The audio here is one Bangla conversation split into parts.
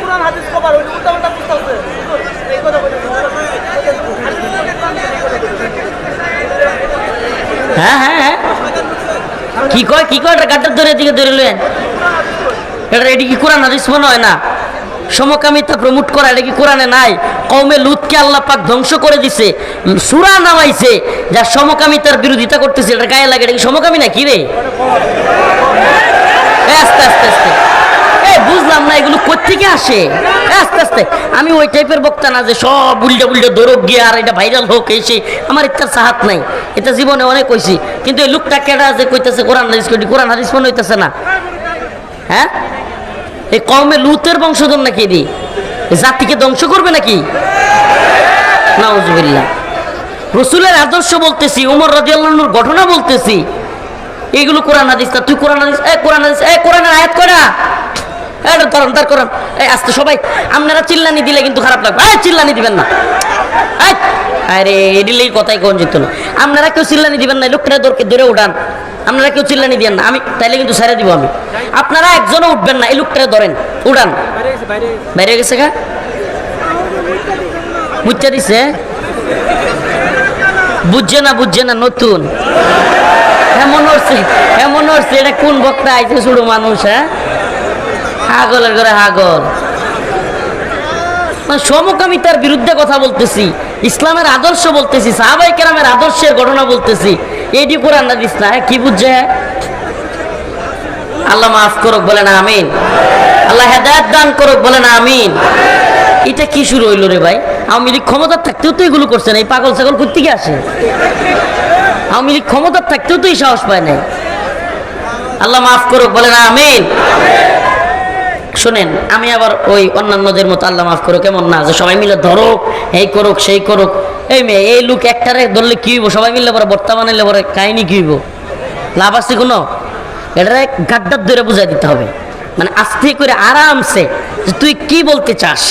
কোরআন, হাদিস কবার ওই উল্টা উল্টা বুঝতে এই কথা হ্যাঁ হ্যাঁ হ্যাঁ। কি কয় কি কয়? গাড্ডার ধরে দিকে ধরে লয়েন এটা এটি কি কোরআন, হাদিস মনে হয় না? সমকামিতা প্রমোট করা, এটা কি কোরআনে নাই? কৌমে লুতকে আল্লাহ পাক ধ্বংস করে দিছে, সূরা নামাইছে, যা সমকামিতার বিরোধিতা করতেছে। এটা গায়ে লাগে, এটা কি সমকামী না কি রে আস্তে আস্তে আস্তে। বুঝলাম না এগুলো কোথেকে আসে? আস্তে আস্তে। আমি ওই টাইপের বক্তা না যে সব উল্টা উল্টা দৌড়ক গিয়ে আর এটা ভাইরাল হোক এসে আমার ইচ্ছার সাহাত নাই। এটা জীবনে অনেক কইছি কিন্তু এই কইতেছে কোরআন কইটি, কোরআন হাদিস মনে হইতেছে না। হ্যাঁ? এই কমে লুতের বংশধর নাকি এদি? জাতিকে ধ্বংস করবে নাকি? নাউজুবিল্লাহ। রসুলের আদর্শ বলতেছি, উমর রাজিয়াল্লাহর ঘটনা বলতেছি। এগুলো কোরআন হাদিস তুই কোরআন হাদিস, এ কোরআন হাদিস, এ কোরআনের আয়াত করা তার কোরআন এই আস্তে সবাই, আপনারা চিল্লানি দিলে কিন্তু খারাপ লাগবে। চিল্লানি দিবেন না। আরে এডিলেই কথাই কোন যেত না। আপনারা কেউ চিল্লানি দিবেন না লোকটা দরকে উঠান। আপনারা কেউ চিল্লানি না। আমি তাইলে কিন্তু দিব আমি। আপনারা একজনও উঠবেন না, এই লোকটা ধরেন। উঠান। বাইরে গেছে গা। বুঝতে দিছে। বুঝছে না বুঝছে না, নতুন। এমন হচ্ছে এমন হচ্ছে, এটা কোন বক্তা আইছে ছোট মানুষ হ্যাঁ? হাগলের ঘরে হাগল। মানে সমকামিতার বিরুদ্ধে কথা বলতেছি, ইসলামের আদর্শ বলতেছি সাহাবাই কেরামের আদর্শের ঘটনা বলতেছি। এইটি কোরআন না দিস না হ্যাঁ? কি বুঝছে? আল্লাহ মাফ করুক না আমিন। আল্লাহ হেদায়ত দান করুক না আমিন। এটা কি শুরু হইল রে ভাই? আওয়ামী লীগ ক্ষমতার থাকতেও তো এগুলো করছে না, এই পাগল ছাগল কোথেকে আসে? আওয়ামী লীগ ক্ষমতার থাকতেও তো এই সাহস পায় নাই। আল্লাহ মাফ করুক না আমিন। শোনেন, আমি আবার ওই অন্যান্যদের মতো আল্লাহ মাফ করো কেমন না যে সবাই মিলে ধরো এই করুক, সেই করুক। এই মেয়ে, এই লোক একটারে ধরলে কি হইব? সবাই মিলে পরে বর্তা বানাইলে পরে কাহিনি কি হইব? লাভ আছে কোনো? এটারে গাড্ডার ধরে বুঝাই দিতে হবে। মানে আস্তে করে আরামসে যে তুই কি বলতে চাস?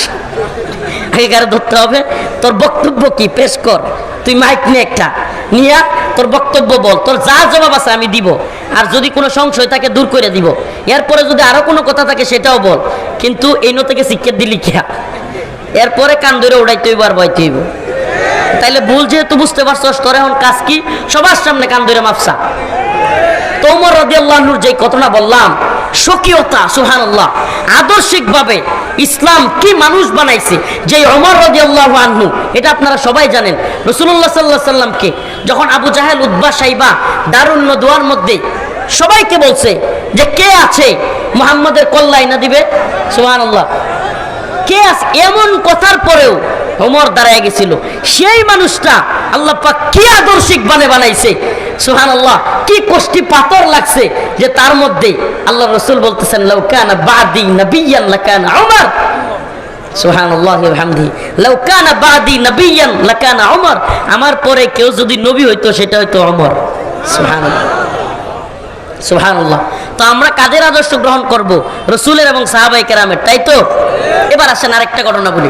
আগেকার ধরতে হবে। তোর বক্তব্য কি? পেশ কর। তুই মাইক নিয়ে একটা। নিয়া তোর বক্তব্য বল, তোর যা জবাব আছে আমি দিব। আর যদি কোনো সংশয় থাকে দূর করে দিব। এরপরে যদি আরও কোনো কথা থাকে সেটাও বল। কিন্তু এই নো থেকে শিক্ষা দিলি খেয়া এরপরে কান ধরে উড়াইতে হইব আর বইতে হইব। তাইলে ভুল যেহেতু বুঝতে পারছস তোর এখন কাজ কি? সবার সামনে কান ধরে মাপসা তোমর রদিয়াল্লাহুর যে ঘটনা বললাম, স্বকীয়তা সুহানাল্লাহ আদর্শিকভাবে ইসলাম কি মানুষ বানাইছে? যে অমর রদিয়াল্লাহু আনহু, এটা আপনারা সবাই জানেন। রসুল্লাহ সাল্লাহ সাল্লামকে যখন আবু জাহেল উদ্বা সাইবা দারুণ দোয়ার মধ্যে সবাইকে বলছে যে, কে আছে মোহাম্মদের কল্লাই না দিবে? সোহান কে আছে, এমন কথার পরেও ওমর দাঁড়ায় গেছিল। সেই মানুষটা আল্লাহ কি আদর্শিক বানে বানাইছে? সুহান আল্লাহ কি কষ্টি পাথর লাগছে যে তার মধ্যে আল্লাহ রসুল বলতেছেন বাদি নবিয়ান আমার পরে কেউ যদি নবী হইতো, সেটা হইতো অমর সুহান তো আমরা কাদের আদর্শ গ্রহণ করব? রসুলের এবং সাহাবাই কেরামের, তাই তো? এবার আসেন আরেকটা ঘটনা বলি।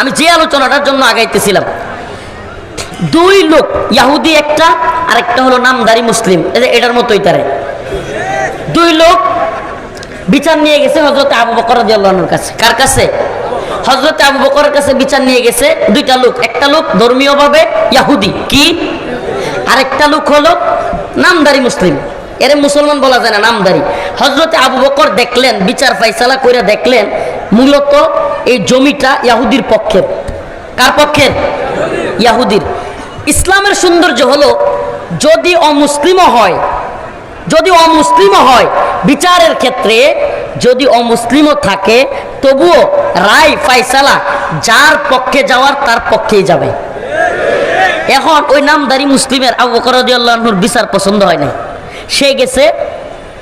আমি যে আলোচনাটার জন্য আগাইতেছিলাম, দুই লোক, ইয়াহুদি একটা আর একটা হলো নামদারি মুসলিম এটার মতোই তারে। দুই লোক বিচার নিয়ে গেছে হজরত আবু বকর কাছে। কার কাছে? হজরত আবু বকরের কাছে বিচার নিয়ে গেছে দুইটা লোক, একটা লোক ধর্মীয়ভাবে ইয়াহুদি, কি? আরেকটা লোক হলো নামদারি মুসলিম। এরে মুসলমান বলা যায় না নামদারি। হজরতে আবু বকর দেখলেন, বিচার ফাইসালা করে দেখলেন, মূলত এই জমিটা ইয়াহুদির পক্ষের কার পক্ষের ইয়াহুদির। ইসলামের সৌন্দর্য হলো, যদি অমুসলিমও হয়, যদি অমুসলিমও হয়, বিচারের ক্ষেত্রে যদি অমুসলিমও থাকে, তবুও রায় ফাইসালা যার পক্ষে যাওয়ার তার পক্ষেই যাবে। এখন ওই নামদারি মুসলিমের আবু বকরদ্দিয়াল্লাহুর বিচার পছন্দ হয় নাই। সে গেছে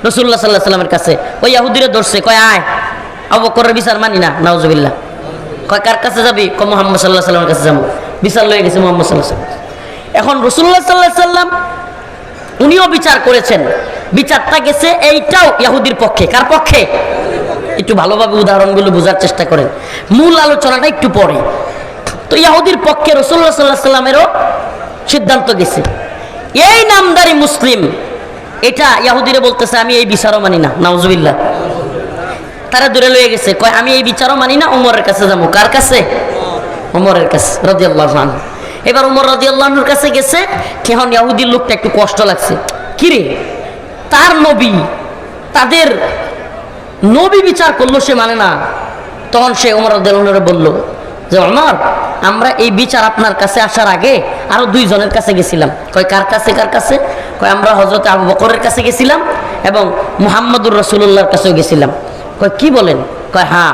রসুল্লাহ সাল্লাহ সাল্লামের কাছে। ওই ইয়াহুদিরে ধরছে, কয়, আয়। আবু বকরের বিচার মানি না, নাউজুবিল্লাহ। কয়, কার কাছে যাবি? ক মোহাম্মদ সাল্লাহ সাল্লামের কাছে যাব। বিচার লয়ে গেছে মোহাম্মদ সাল্লাহ সাল্লাম এখন রসুল্লাহ সাল্লাহ সাল্লাম উনিও বিচার করেছেন। বিচারটা গেছে এইটাও ইয়াহুদির পক্ষে। কার পক্ষে? একটু ভালোভাবে উদাহরণগুলো বোঝার চেষ্টা করেন। মূল আলোচনাটা একটু পরে। তো ইয়াহুদির পক্ষে রসুল্লাহ সাল্লাহ সাল্লামেরও সিদ্ধান্ত গেছে। এই নামদারি মুসলিম, এটা ইয়াহুদিরে বলতেছে, আমি এই বিচারও মানি না, নাউজুবিল্লাহ। তারা দূরে লয়ে গেছে। কয়, আমি এই বিচারও মানি না, উমরের কাছে যাব। কার কাছে? উমরের কাছে, রাদিয়াল্লাহু এবার উমর রাদিয়াল্লাহুর কাছে গেছে। কেহন ইয়াহুদির লোকটা একটু কষ্ট লাগছে। কিরে তার নবী, তাদের নবী বিচার করল সে মানে না। তখন সে উমর রাদিয়াল্লাহু বলল, যে অমর আমরা এই বিচার আপনার কাছে আসার আগে আরও দুইজনের কাছে গেছিলাম। কয়, কার কাছে কার কাছে? কয়, আমরা হজরত আবু বকরের কাছে গেছিলাম এবং মুহাম্মদুর রসুল্লাহর কাছেও গেছিলাম। কয়, কি বলেন? কয় হ্যাঁ।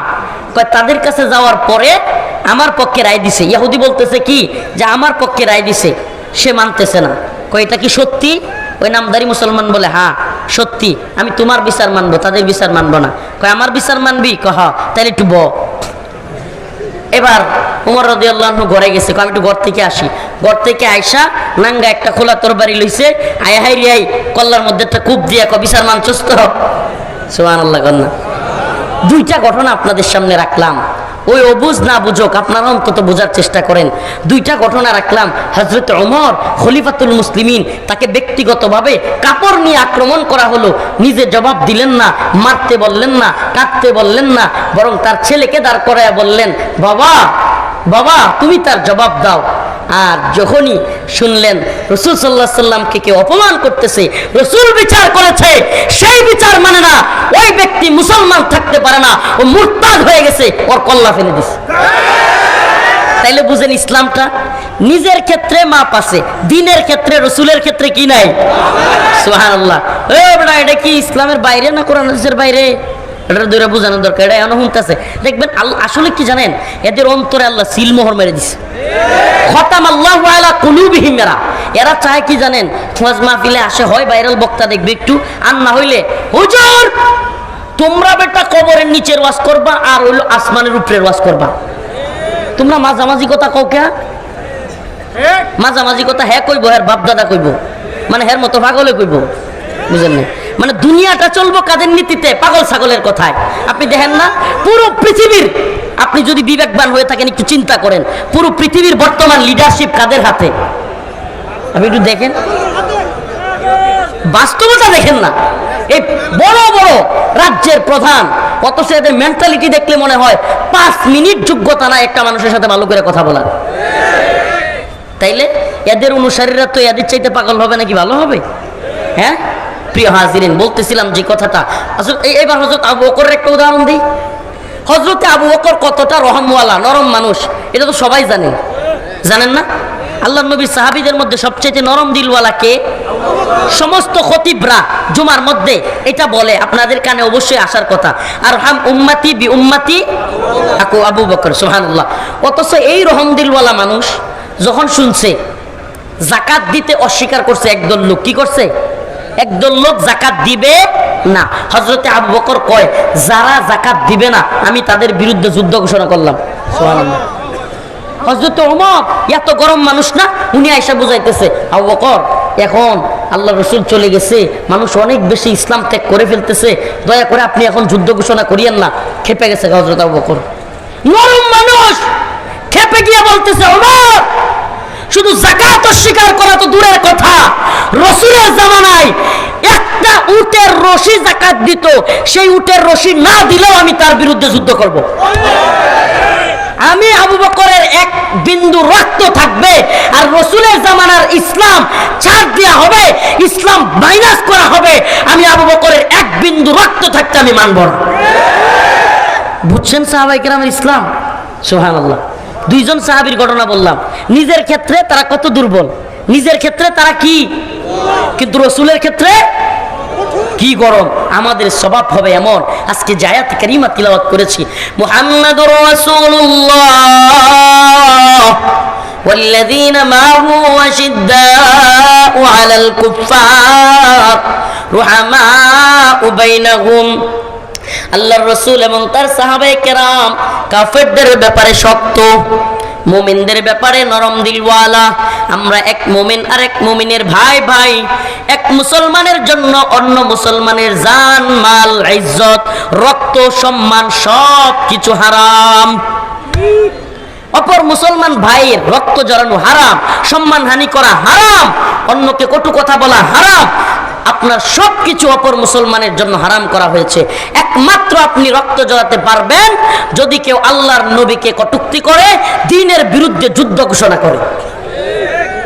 কয়, তাদের কাছে যাওয়ার পরে আমার পক্ষে রায় দিছে। ইয়াহুদি বলতেছে, কি? যে আমার পক্ষে রায় দিছে। সে মানতেছে না। কয়, এটা কি সত্যি? ওই নামদারি মুসলমান বলে হ্যাঁ সত্যি। আমি তোমার বিচার মানবো, তাদের বিচার মানবো না। কয়, আমার বিচার মানবি? কহ তাহলে একটু ব এবার উমর রদি আল্লাহ ঘরে গেছে। আমি একটু ঘর থেকে আসি। ঘর থেকে আইসা নাঙ্গা একটা খোলা তরবারি লইছে। আয় হাই রিয়াই কল্লার মধ্যে একটা কূপ দিয়া ক বিচার মানছস তো? সোহান আল্লাহ কন্যা দুইটা ঘটনা আপনাদের সামনে রাখলাম। ওই অবুজ না বুঝুক, আপনারা অন্তত বোঝার চেষ্টা করেন। দুইটা ঘটনা রাখলাম হজরত ওমর খলিফাতুল মুসলিমিন তাকে ব্যক্তিগতভাবে কাপড় নিয়ে আক্রমণ করা হলো। নিজে জবাব দিলেন না, মারতে বললেন না কাটতে বললেন না, বরং তার ছেলেকে দাঁড় করায় বললেন, বাবা বাবা, তুমি তার জবাব দাও। আর যখনই শুনলেন রসুল সাল্লাহ সাল্লামকে কেউ অপমান করতেছে, রসুল বিচার করেছে, সেই বিচার মানে না, ওই মুসলমান থাকতে পারে না, ও মুরতাদ হয়ে গেছে, ওর কল্লা ফেলে দিছে। তাইলে বুঝেন ইসলামটা? নিজের ক্ষেত্রে মাপ আছে, দিনের ক্ষেত্রে, রসুলের ক্ষেত্রে কি নাই? সুহান আল্লাহ এটা কি ইসলামের বাইরে না কোরআন বাইরে? এটা দরকার, এটা এমন শুনতেছে। দেখবেন আসলে কি জানেন? এদের অন্তরে আল্লাহ সিলমোহর মেরে দিছে। খতাম আল্লাহ আলা এরা। এরা চায় কি জানেন? খোঁজ মাহফিলে আসে, হয় ভাইরাল বক্তা দেখবে একটু, আর না হইলে, হুজুর! তোমরা বেটা কবরের নিচের ওয়াজ করবা আর হইল আসমানের উপরের ওয়াজ করবা। তোমরা মাঝামাঝি কথা কও কে? মাঝামাঝি কথা হ্যাঁ কইব হ্যাঁ বাপ দাদা কইব মানে হ্যার মতো পাগলে কইব বুঝেন না মানে দুনিয়াটা চলবো কাদের নীতিতে? পাগল ছাগলের কথায়। আপনি দেখেন না পুরো পৃথিবীর আপনি যদি বিবেকবান হয়ে থাকেন একটু চিন্তা করেন পুরো পৃথিবীর বর্তমান লিডারশিপ কাদের হাতে? আপনি একটু দেখেন। বাস্তবতা দেখেন না। এই বড় বড় রাজ্যের প্রধান। অথচ এদের মেন্টালিটি দেখলে মনে হয় পাঁচ মিনিট যোগ্যতা না একটা মানুষের সাথে ভালো করে কথা বলার। তাইলে এদের অনুসারীরা তো এদের চাইতে পাগল হবে নাকি ভালো হবে? হ্যাঁ? প্রিয় হাজিরিন, বলতেছিলাম যে কথাটা। আসলে এইবার হজরত আবু বকরের একটা উদাহরণ দিই। হজরতে আবু বকর কতটা রহমওয়ালা, নরম মানুষ, এটা তো সবাই জানে। জানেন না? আল্লাহ নবী সাহাবিদের মধ্যে সবচেয়ে নরম দিলওয়ালা কে? সমস্ত খতিবরা জুমার মধ্যে এটা বলে, আপনাদের কানে অবশ্যই আসার কথা। আর হাম উম্মাতি বি উম্মাতি আকু আবু বকর সুহানুল্লাহ অথচ এই রহম দিলওয়ালা মানুষ যখন শুনছে, জাকাত দিতে অস্বীকার করছে একদল লোক, কি করছে? একদল লোক জাকাত দিবে না। হজরতে আবু বকর কয়, যারা জাকাত দিবে না, আমি তাদের বিরুদ্ধে যুদ্ধ ঘোষণা করলাম। সুবহানাল্লাহ। হজরত ওমর, এত গরম মানুষ না? উনি আইসা বুঝাইতেছে, আবু বকর, এখন আল্লাহ রসুল চলে গেছে, মানুষ অনেক বেশি ইসলাম ত্যাগ করে ফেলতেছে, দয়া করে আপনি এখন যুদ্ধ ঘোষণা করিয়েন না। খেপে গেছে হজরত আবু বকর। নরম মানুষ! খেপে গিয়ে বলতেছে, ওমর, শুধু জাকাত অস্বীকার করা তো দূরের কথা। রসুলের জামানায় একটা উটের রশি জাকাত দিত, সেই উটের রশি না দিলেও আমি তার বিরুদ্ধে যুদ্ধ করব। আমি আবু বকরের এক বিন্দু রক্ত থাকবে আর রসুলের জামানার ইসলাম ছাড় দেওয়া হবে, ইসলাম মাইনাস করা হবে। আমি আবু বকরের এক বিন্দু রক্ত থাকতে আমি মানব না। বুঝছেন সাহাবাই কেরামের ইসলাম? সোহান আল্লাহ দুইজন সাহাবির ঘটনা বললাম। নিজের ক্ষেত্রে তারা কত দুর্বল, নিজের ক্ষেত্রে তারা কি? কিন্তু রসুলের ক্ষেত্রে কি গরম আমাদের স্বভাব হবে এমন আজকে জায়াত কারিমা তিলাওয়াত করেছি মুহাম্মাদুর রাসূলুল্লাহ والذين معه أشداء على الكفار رحماء بينهم আল্লাহর রসুল এবং তার সাহাবাই কেরাম কাফেরদের ব্যাপারে শক্ত মোমিনদের ব্যাপারে নরম দিলওয়ালা। আমরা এক মোমিন আর এক মোমিনের ভাই ভাই। এক মুসলমানের জন্য অন্য মুসলমানের জান, মাল, ইজ্জত, রক্ত, সম্মান সব কিছু হারাম। অপর মুসলমান ভাইয়ের রক্ত জড়ানো হারাম সম্মান হানি করা হারাম, অন্যকে কটু কথা বলা হারাম। আপনার সব কিছু অপর মুসলমানের জন্য হারাম করা হয়েছে। একমাত্র আপনি রক্ত জড়াতে পারবেন যদি কেউ আল্লাহর নবীকে কটুক্তি করে, দিনের বিরুদ্ধে যুদ্ধ ঘোষণা করে।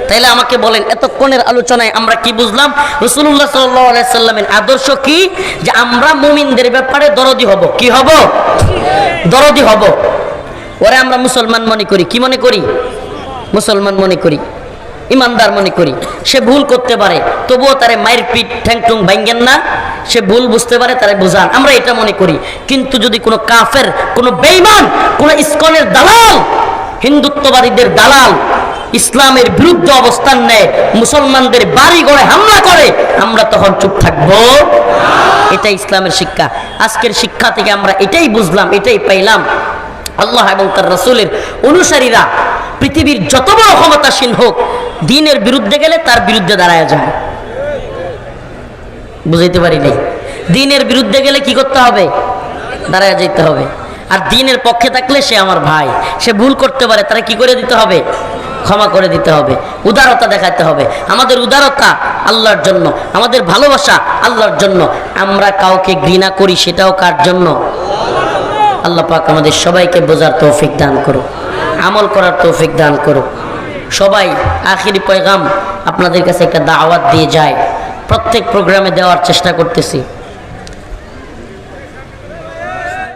তাইলে আমাকে বলেন, এতক্ষণের আলোচনায় আমরা কি বুঝলাম? রসুল্লাহ সাল্লামের আদর্শ কি? যে আমরা মুমিনদের ব্যাপারে দরদি হব। কি হব? দরদি হব। ওরে আমরা মুসলমান মনে করি। কি মনে করি? মুসলমান মনে করি। ইমানদার মনে করি। সে ভুল করতে পারে, তবুও তারে মায়ের পিঠ ঠ্যাংটুং ভাঙ্গেন না। সে ভুল বুঝতে পারে, তারে বোঝান। আমরা এটা মনে করি। কিন্তু যদি কোনো কাফের, কোনো বেইমান কোনো ইস্কনের দালাল, হিন্দুত্ববাদীদের দালাল, ইসলামের বিরুদ্ধে অবস্থান নেয়, মুসলমানদের বাড়ি ঘরে হামলা করে, আমরা তখন চুপ থাকব। এটা ইসলামের শিক্ষা। আজকের শিক্ষা থেকে আমরা এটাই বুঝলাম, এটাই পাইলাম। আল্লাহ এবং তার রসুলের অনুসারীরা পৃথিবীর যত বড় ক্ষমতাসীন হোক দিনের বিরুদ্ধে গেলে তার বিরুদ্ধে দাঁড়ায় যায়। বুঝাইতে পারি নাই? দিনের বিরুদ্ধে গেলে কি করতে হবে? দাঁড়ায় যেতে হবে। আর দিনের পক্ষে থাকলে সে আমার ভাই। সে ভুল করতে পারে, তারা কি করে দিতে হবে? ক্ষমা করে দিতে হবে। উদারতা দেখাতে হবে। আমাদের উদারতা আল্লাহর জন্য, আমাদের ভালোবাসা আল্লাহর জন্য। আমরা কাউকে ঘৃণা করি সেটাও কার জন্য? আল্লাহ পাক আমাদের সবাইকে বোঝার তৌফিক দান করো আমল করার তৌফিক দান করো সবাই আখিরি পয়গাম আপনাদের কাছে একটা দাওয়াত দিয়ে যায়। প্রত্যেক প্রোগ্রামে দেওয়ার চেষ্টা করতেছি।